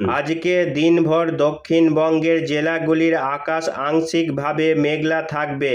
আজকে দিনভর দক্ষিণবঙ্গের জেলাগুলির আকাশ আংশিকভাবে মেঘলা থাকবে।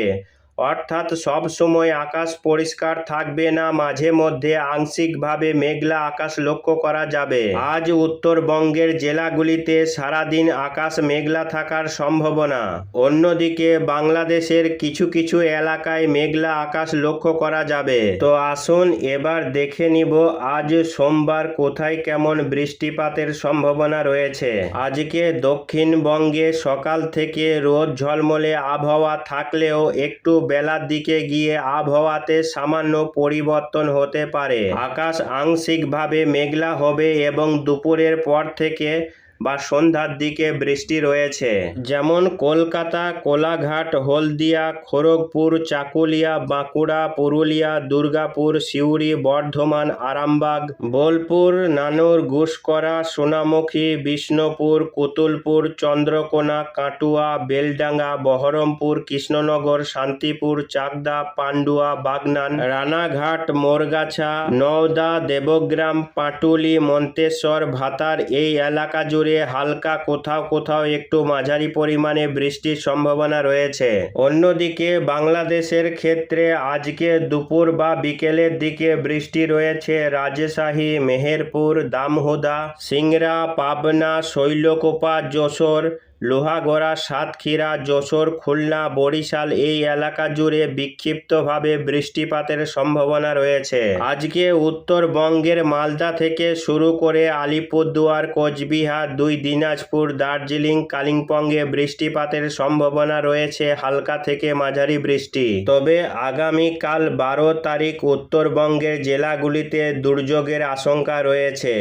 অর্থাৎ সব সময় আকাশ পরিষ্কার থাকবে না, মাঝে মধ্যে আংশিকভাবে মেঘলা আকাশ লক্ষ্য করা যাবে। আজ উত্তরবঙ্গের জেলাগুলিতে সারাদিন আকাশ মেঘলা থাকার সম্ভাবনা। অন্যদিকে বাংলাদেশের কিছু কিছু এলাকায় মেঘলা আকাশ লক্ষ্য করা যাবে। তো আসুন এবার দেখে নিব আজ সোমবার কোথায় কেমন বৃষ্টিপাতের সম্ভাবনা রয়েছে। আজকে দক্ষিণবঙ্গে সকাল থেকে রোদ ঝলমলে আবহাওয়া থাকলেও একটু বেলার দিকে গিয়ে আবহাওয়াতে সামান্য পরিবর্তন হতে পারে। আকাশ আংশিকভাবে মেঘলা হবে এবং দুপুরের পর থেকে বা সন্ধ্যার দিকে বৃষ্টি রয়েছে। যেমন কলকাতা, কোলাঘাট, হলদিয়া, খড়গপুর, চাকুলিয়া, বাঁকুড়া, পুরুলিয়া, দুর্গাপুর, সিউড়ি, বর্ধমান, আরামবাগ, বোলপুর, নানুর, ঘুষকরা, সোনামুখী, বিষ্ণুপুর, কুতুলপুর, চন্দ্রকোনা, কাটুয়া, বেলডাঙ্গা, বহরমপুর, কৃষ্ণনগর, শান্তিপুর, চাকদা, পান্ডুয়া, বাগনান, রানাঘাট, মোরগাছা, নওদা, দেবগ্রাম, পাটুলি, মন্তেশ্বর, ভাতার এই এলাকা জুড়ে হালকা কোথাও কোথাও একটু মাঝারি পরিমাণে বৃষ্টির সম্ভাবনা রয়েছে। অন্যদিকে বাংলাদেশের ক্ষেত্রে আজকে দুপুর বা বিকেলের দিকে বৃষ্টি রয়েছে রাজশাহী, মেহেরপুর দামহোদা সিংরা পাবনা, শৈলকোপা, যশোর লোহাগড়া, সাতক্ষীরা, যশোর, খুলনা, বরিশাল এই এলাকা জুড়ে বিক্ষিপ্তভাবে বৃষ্টিপাতের সম্ভাবনা রয়েছে। আজকে উত্তরবঙ্গের মালদা থেকে শুরু করে আলিপুরদুয়ার, কোচবিহার, দুই দিনাজপুর, দার্জিলিং, কালিম্পংয়ে বৃষ্টিপাতের সম্ভাবনা রয়েছে, হালকা থেকে মাঝারি বৃষ্টি। তবে আগামীকাল বারো তারিখ উত্তরবঙ্গের জেলাগুলিতে দুর্যোগের আশঙ্কা রয়েছে।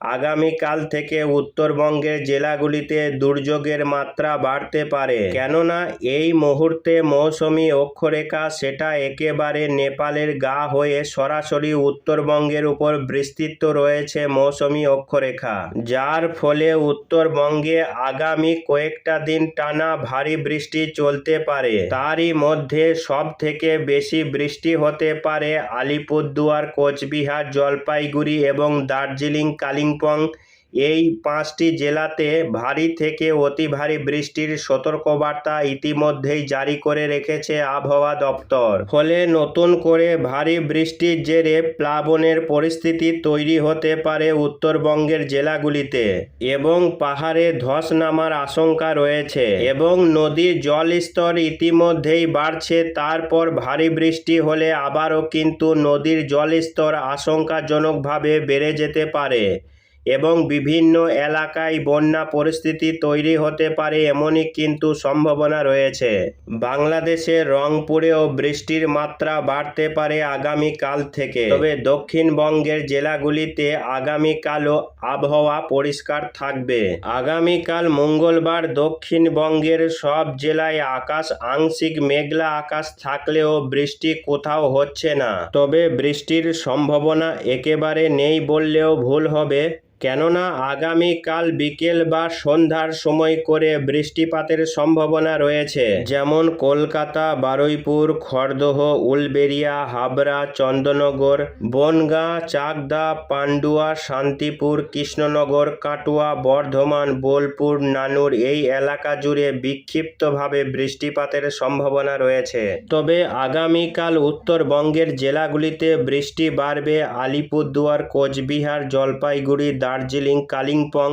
আগামীকাল থেকে উত্তরবঙ্গের জেলাগুলিতে দুর্যোগের মাত্রা বাড়তে পারে। কেননা, এই মুহূর্তে মৌসুমি অক্ষরেখা সেটা একেবারে নেপালের গা হয়ে সরাসরি উত্তরবঙ্গের উপর বিস্তৃত রয়েছে মৌসুমি অক্ষরেখা। যার ফলে উত্তরবঙ্গে আগামী কয়েকটা দিন টানা ভারী বৃষ্টি চলতে পারে। তারই মধ্যে সব থেকে বেশি বৃষ্টি হতে পারে আলিপুরদুয়ার, কোচবিহার, জলপাইগুড়ি এবং দার্জিলিং, কালিম্পং এই পাঁচটি জেলাতে ভারী থেকে অতি ভারী বৃষ্টির সতর্কবার্তা ইতিমধ্যেই জারি করে রেখেছে আবহাওয়া দপ্তর। ফলে নতুন করে ভারী বৃষ্টির জেরে প্লাবনের পরিস্থিতি তৈরি হতে পারে উত্তরবঙ্গের জেলাগুলিতে এবং পাহাড়ে ধস নামার আশঙ্কা রয়েছে এবং নদীর জল স্তর ইতিমধ্যেই বাড়ছে। তারপর ভারী বৃষ্টি হলে আবারও কিন্তু নদীর জল স্তর আশঙ্কাজনকভাবে বেড়ে যেতে পারে। এবং বিভিন্ন এলাকায় বন্যা পরিস্থিতি তৈরি হতে পারে এমনই কিন্তু সম্ভাবনা রয়েছে। বাংলাদেশের রংপুরেও বৃষ্টির মাত্রা বাড়তে পারে আগামীকাল থেকে। তবে দক্ষিণবঙ্গের জেলাগুলিতে আগামীকালও আবহাওয়া পরিষ্কার থাকবে। আগামীকাল মঙ্গলবার দক্ষিণবঙ্গের সব জেলায় আকাশ আংশিক মেঘলা আকাশ থাকলেও বৃষ্টি কোথাও হচ্ছে না। তবে বৃষ্টির সম্ভাবনা একেবারে নেই বললেও ভুল হবে। কেননা আগামীকাল বিকেল বা সন্ধ্যার সময় করে বৃষ্টিপাতের সম্ভাবনা রয়েছে। যেমন কলকাতা, বারুইপুর, খড়দহ, উলবেড়িয়া, হাবড়া, চন্দননগর, বনগাঁ, চাকদা, পান্ডুয়া, শান্তিপুর, কৃষ্ণনগর, কাটুয়া, বর্ধমান, বোলপুর, নানুর এই এলাকা জুড়ে বিক্ষিপ্তভাবে বৃষ্টিপাতের সম্ভাবনা রয়েছে। তবে আগামীকাল উত্তরবঙ্গের জেলাগুলিতে বৃষ্টি বাড়বে আলিপুরদুয়ার, কোচবিহার, জলপাইগুড়ি দার্জিলিং, কালিম্পং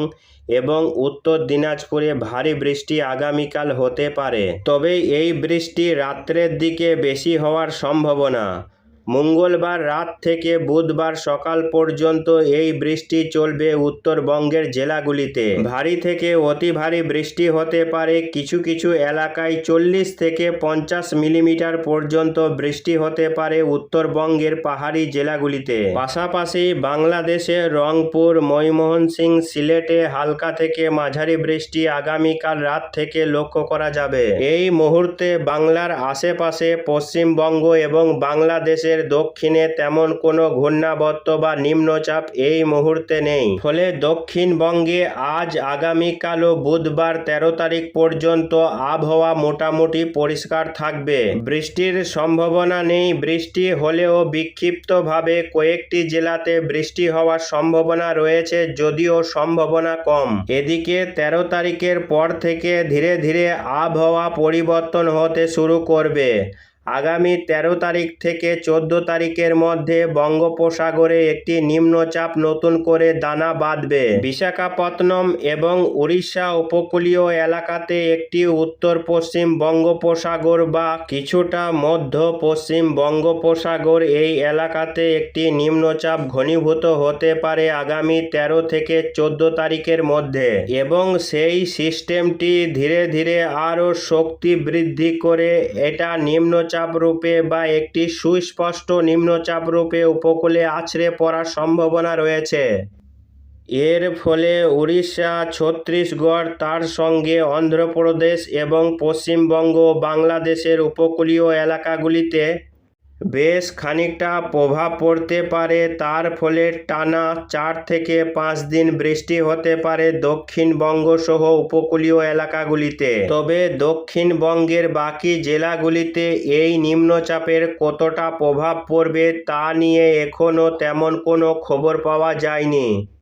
এবং উত্তর দিনাজপুরে ভারী বৃষ্টি আগামীকাল হতে পারে। তবে এই বৃষ্টি রাত্রের দিকে বেশি হওয়ার সম্ভাবনা। মঙ্গলবার রাত থেকে বুধবার সকাল পর্যন্ত এই বৃষ্টি চলবে উত্তরবঙ্গের জেলাগুলিতে। ভারী থেকে অতি ভারী বৃষ্টি হতে পারে। কিছু কিছু এলাকায় চল্লিশ থেকে পঞ্চাশ মিলিমিটার পর্যন্ত বৃষ্টি হতে পারে উত্তরবঙ্গের পাহাড়ি জেলাগুলিতে। পাশাপাশি বাংলাদেশে রংপুর ময়মনসিং সিলেটে হালকা থেকে মাঝারি বৃষ্টি আগামীকাল রাত থেকে লক্ষ্য করা যাবে। এই মুহূর্তে বাংলার আশেপাশে পশ্চিমবঙ্গ এবং বাংলাদেশে বাংলাদেশের দক্ষিণে তেমন কোনো ঘূর্ণাবর্ত বা নিম্নচাপ এই মুহূর্তে নেই। ফলে দক্ষিণবঙ্গে আজ আগামীকাল ও বুধবার তেরো তারিখ পর্যন্ত আবহাওয়া মোটামুটি পরিষ্কার থাকবে। বৃষ্টির সম্ভাবনা নেই। বৃষ্টি হলেও বিক্ষিপ্তভাবে কয়েকটি জেলাতে বৃষ্টি হওয়ার সম্ভাবনা রয়েছে যদিও সম্ভাবনা কম। এদিকে তেরো তারিখের পর থেকে ধীরে ধীরে আবহাওয়া পরিবর্তন হতে শুরু করবে। আগামী তেরো তারিখ থেকে চোদ্দ তারিখের মধ্যে বঙ্গোপসাগরে একটি নিম্নচাপ নতুন করে দানা বাঁধবে। বিশাখাপত্তনম এবং উড়িষ্যা উপকূলীয় এলাকাতে একটি উত্তর পশ্চিম বঙ্গোপসাগর বা কিছুটা মধ্য পশ্চিম বঙ্গোপসাগর এই এলাকাতে একটি নিম্নচাপ ঘনীভূত হতে পারে আগামী তেরো থেকে চোদ্দ তারিখের মধ্যে এবং সেই সিস্টেমটি ধীরে ধীরে আরও শক্তি বৃদ্ধি করে এটা নিম্নচাপ রূপে বা একটি সুস্পষ্ট নিম্নচাপ রূপে উপকূলে আছড়ে পড়ার সম্ভাবনা রয়েছে। এর ফলে উড়িষ্যা, ছত্তিশগড়, তার সঙ্গে অন্ধ্রপ্রদেশ এবং পশ্চিমবঙ্গ বাংলাদেশের উপকূলীয় এলাকাগুলিতে বেশ খানিকটা প্রভাব পড়তে পারে, তার ফলে টানা চার থেকে পাঁচ দিন বৃষ্টি হতে পারে দক্ষিণবঙ্গ সহ উপকূলীয় এলাকাগুলিতে। তবে দক্ষিণবঙ্গের বাকি জেলাগুলিতে এই নিম্নচাপের কতটা প্রভাব পড়বে তা নিয়ে এখনও তেমন কোনো খবর পাওয়া যায়নি।